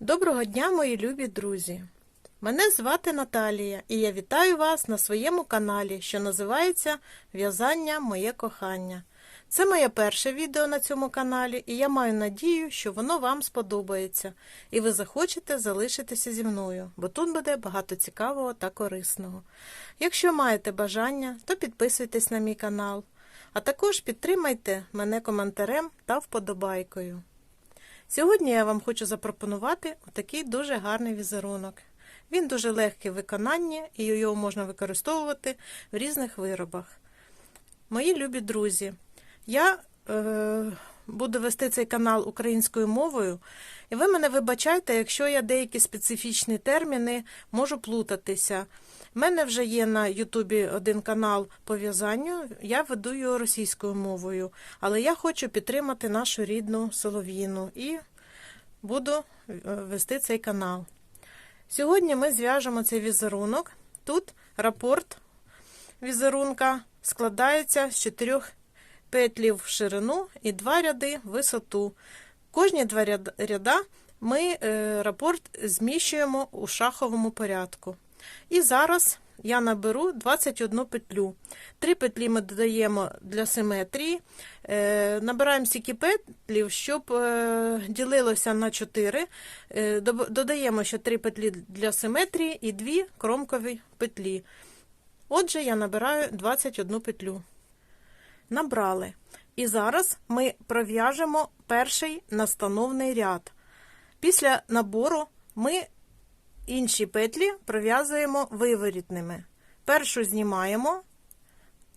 Доброго дня, мої любі друзі! Мене звати Наталія, і я вітаю вас на своєму каналі, що називається В'язання Моє кохання. Це моє перше відео на цьому каналі, і я маю надію, що воно вам сподобається, і ви захочете залишитися зі мною, бо тут буде багато цікавого та корисного. Якщо маєте бажання, то підписуйтесь на мій канал, а також підтримайте мене коментарем та вподобайкою. Сьогодні я вам хочу запропонувати такий дуже гарний візерунок. Він дуже легкий в виконанні і його можна використовувати в різних виробах. Мої любі друзі, я е, буду вести цей канал українською мовою, і ви мене вибачайте, якщо я деякі специфічні терміни можу плутатися. У мене вже є на Ютубі один канал по в'язанню, я веду його російською мовою, але я хочу підтримати нашу рідну солов'їну і буду е, вести цей канал. Сьогодні ми зв'яжемо цей візерунок. Тут рапорт візерунка складається з чотирьох петлів в ширину і два ряди в висоту. Кожні два ряда ми е, рапорт зміщуємо у шаховому порядку. І зараз я наберу 21 петлю. Три петлі ми додаємо для симетрії. Е, набираємо стільки петлів, щоб е, ділилося на 4. Е, додаємо ще 3 петлі для симетрії і 2 кромкові петлі. Отже, я набираю 21 петлю. Набрали. І зараз ми пров'яжемо перший настановний ряд. Після набору ми інші петлі пров'язуємо виворітними. Першу знімаємо,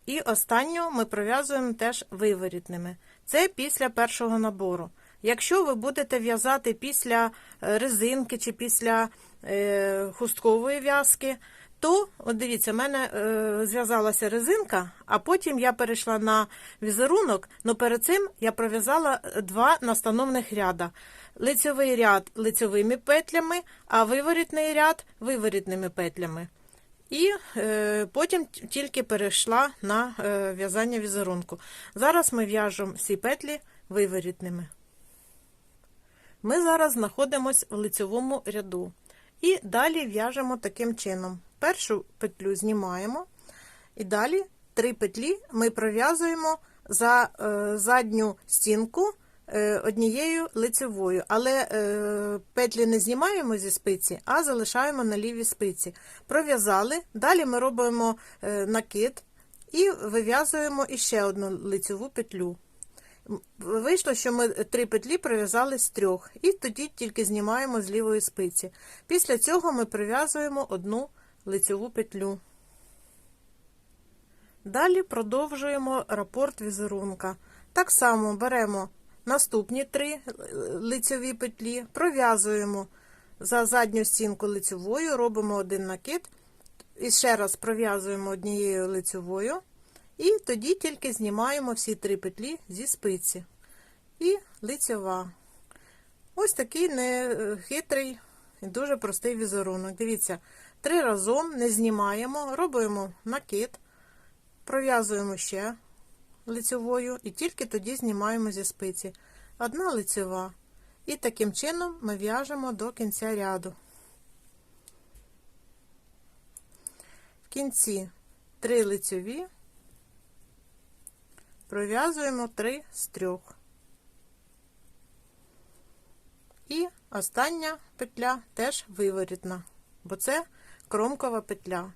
і останню ми пров'язуємо теж виворітними. Це після першого набору. Якщо ви будете в'язати після е, резинки чи після е, хусткової в'язки, то, от дивіться, в мене е, зв'язалася резинка, а потім я перейшла на візерунок, але перед цим я пров'язала два настановних ряда. Лицьовий ряд лицьовими петлями, а виворітний ряд виворітними петлями. І е, потім тільки перейшла на е, в'язання візерунку. Зараз ми в'яжемо всі петлі виворітними. Ми зараз знаходимося в лицьовому ряду. І далі в'яжемо таким чином. Першу петлю знімаємо, і далі три петлі ми пров'язуємо за е, задню стінку е, однією лицевою, але е, петлі не знімаємо зі спиці, а залишаємо на лівій спиці. Пров'язали, далі ми робимо накид і вив'язуємо іще одну лицеву петлю. Вийшло, що ми три петлі пров'язали з трьох, і тоді тільки знімаємо з лівої спиці. Після цього ми прив'язуємо одну лицеву петлю. Далі продовжуємо рапорт візерунка. Так само беремо наступні три лицеві петлі, пров'язуємо за задню стінку лицевою, робимо один накид, і ще раз пров'язуємо однією лицевою, і тоді тільки знімаємо всі три петлі зі спиці. І лицева. Ось такий нехитрий і дуже простий візерунок. Дивіться, три разом не знімаємо, робимо накид, пров'язуємо ще лицевою і тільки тоді знімаємо зі спиці. Одна лицева. І таким чином ми в'яжемо до кінця ряду. В кінці три лицеві, пров'язуємо три з трьох. І остання петля теж виворітна, бо це кромкова петля.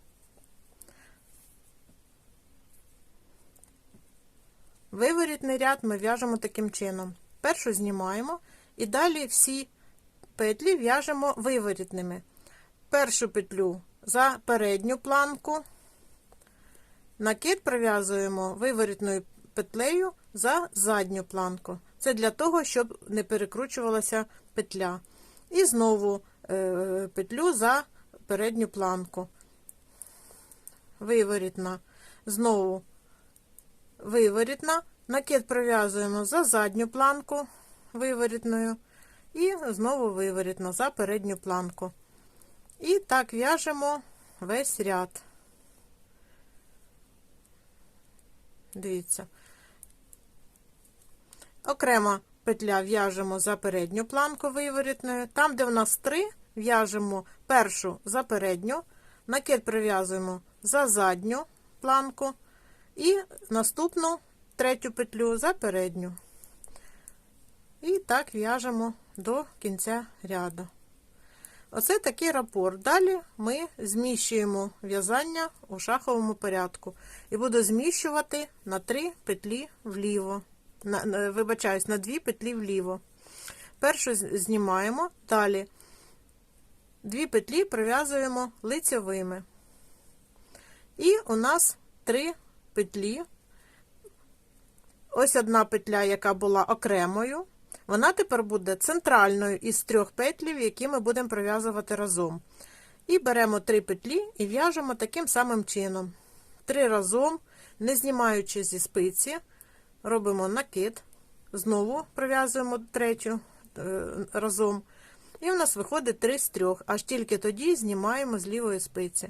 Виворітний ряд ми в'яжемо таким чином. Першу знімаємо і далі всі петлі в'яжемо виворітними. Першу петлю за передню планку, накид пров'язуємо виворітною петлею за задню планку. Це для того, щоб не перекручувалася петля. І знову е, петлю за передню планку. Виворітна. Знову виворітна. Накид пров'язуємо за задню планку виворітною. І знову виворітно за передню планку. І так в'яжемо весь ряд. Дивіться. Окремо петля в'яжемо за передню планку виворітною. Там, де в нас три, в'яжемо першу за передню, накид прив'язуємо за задню планку і наступну третю петлю за передню. І так в'яжемо до кінця ряду. Оце такий рапорт. Далі ми зміщуємо в'язання у шаховому порядку. І буду зміщувати на 3 петлі вліво. На, вибачаюсь, на 2 петлі вліво. Першу знімаємо, далі дві петлі прив'язуємо лицьовими. І у нас 3 петлі. Ось одна петля, яка була окремою. Вона тепер буде центральною із трьох петлів, які ми будемо пров'язувати разом. І беремо три петлі і в'яжемо таким самим чином. Три разом, не знімаючи зі спиці, робимо накид, знову пров'язуємо третю е, разом. І в нас виходить три з трьох, аж тільки тоді знімаємо з лівої спиці.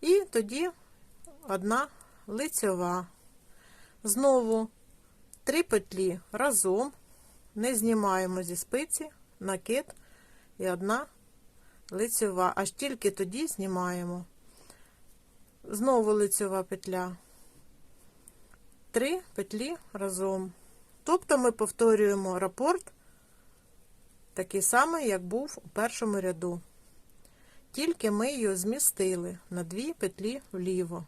І тоді одна лицьова. Знову три петлі разом не знімаємо зі спиці, накид і одна лицьова, аж тільки тоді знімаємо. Знову лицьова петля, три петлі разом. Тобто ми повторюємо рапорт такий самий, як був у першому ряду. Тільки ми його змістили на дві петлі вліво.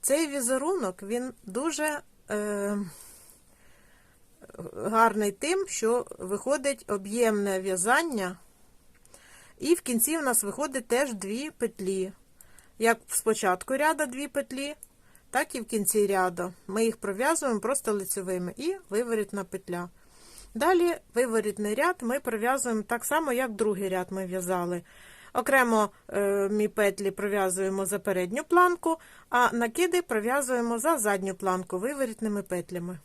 Цей візерунок він дуже е, гарний тим, що виходить об'ємне в'язання, і в кінці в нас виходить теж дві петлі. Як спочатку ряда дві петлі, так і в кінці ряду. Ми їх пров'язуємо просто лицевими і виворітна петля. Далі виворітний ряд ми пров'язуємо так само, як другий ряд ми в'язали. Окремо е, мі петлі пров'язуємо за передню планку, а накиди пров'язуємо за задню планку виворітними петлями.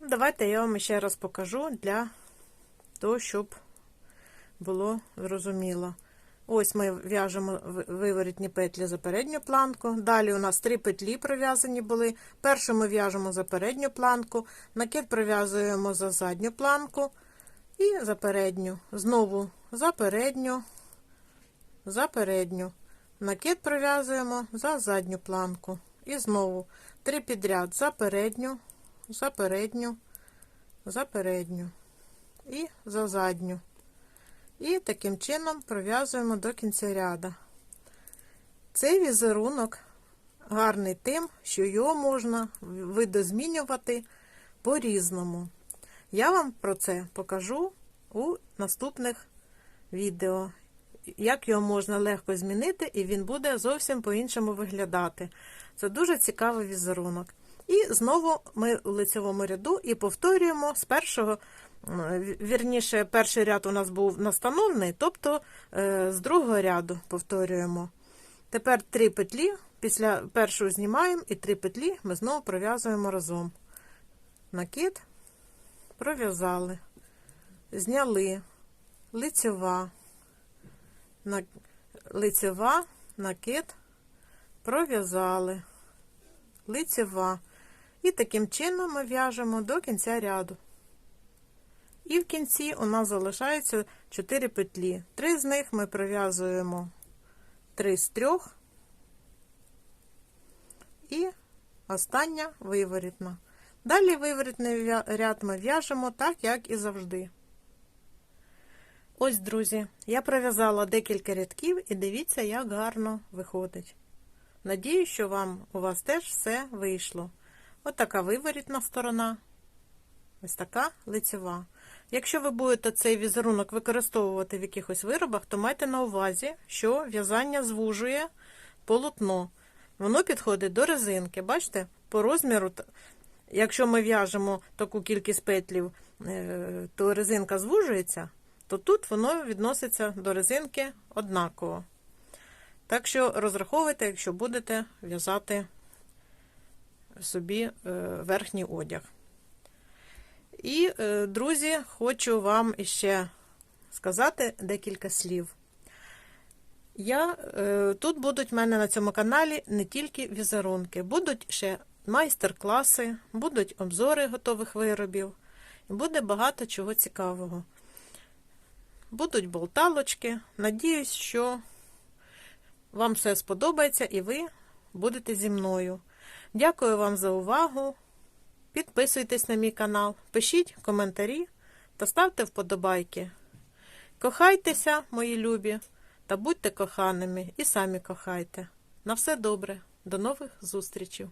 Давайте я вам ще раз покажу для того, щоб було зрозуміло. Ось ми в'яжемо виворітні петлі за передню планку. Далі у нас три петлі пров'язані були. Першу ми в'яжемо за передню планку, накид пров'язуємо за задню планку і за передню. Знову за передню, за передню. Накид пров'язуємо за задню планку. І знову три підряд за передню, за передню, за передню і за задню. І таким чином пров'язуємо до кінця ряда. Цей візерунок гарний тим, що його можна видозмінювати по-різному. Я вам про це покажу у наступних відео. Як його можна легко змінити, і він буде зовсім по-іншому виглядати. Це дуже цікавий візерунок. І знову ми у лицевому ряду і повторюємо з першого, вірніше, перший ряд у нас був настановний, тобто з другого ряду повторюємо. Тепер три петлі, після першого знімаємо і три петлі ми знову пров'язуємо разом. Накид, пров'язали, зняли, лицева, лицева, накид, пров'язали, лицева. І таким чином ми в'яжемо до кінця ряду. І в кінці у нас залишається 4 петлі. Три з них ми пров'язуємо 3 з 3 і остання виворітна. Далі виворітний ряд ми в'яжемо так, як і завжди. Ось, друзі, я пров'язала декілька рядків і дивіться, як гарно виходить. Надію, що вам у вас теж все вийшло. Ось така виворітна сторона, ось така лицева. Якщо ви будете цей візерунок використовувати в якихось виробах, то майте на увазі, що в'язання звужує полотно. Воно підходить до резинки. Бачите, по розміру, якщо ми в'яжемо таку кількість петлів, то резинка звужується, то тут воно відноситься до резинки однаково. Так що розраховуйте, якщо будете в'язати собі верхній одяг. І, друзі, хочу вам ще сказати декілька слів. Я, Тут будуть в мене на цьому каналі не тільки візерунки, будуть ще майстер-класи, будуть обзори готових виробів. Буде багато чого цікавого. Будуть болталочки. Надіюсь, що вам все сподобається і ви будете зі мною. Дякую вам за увагу. Підписуйтесь на мій канал, пишіть коментарі та ставте вподобайки. Кохайтеся, мої любі, та будьте коханими і самі кохайте. На все добре. До нових зустрічей!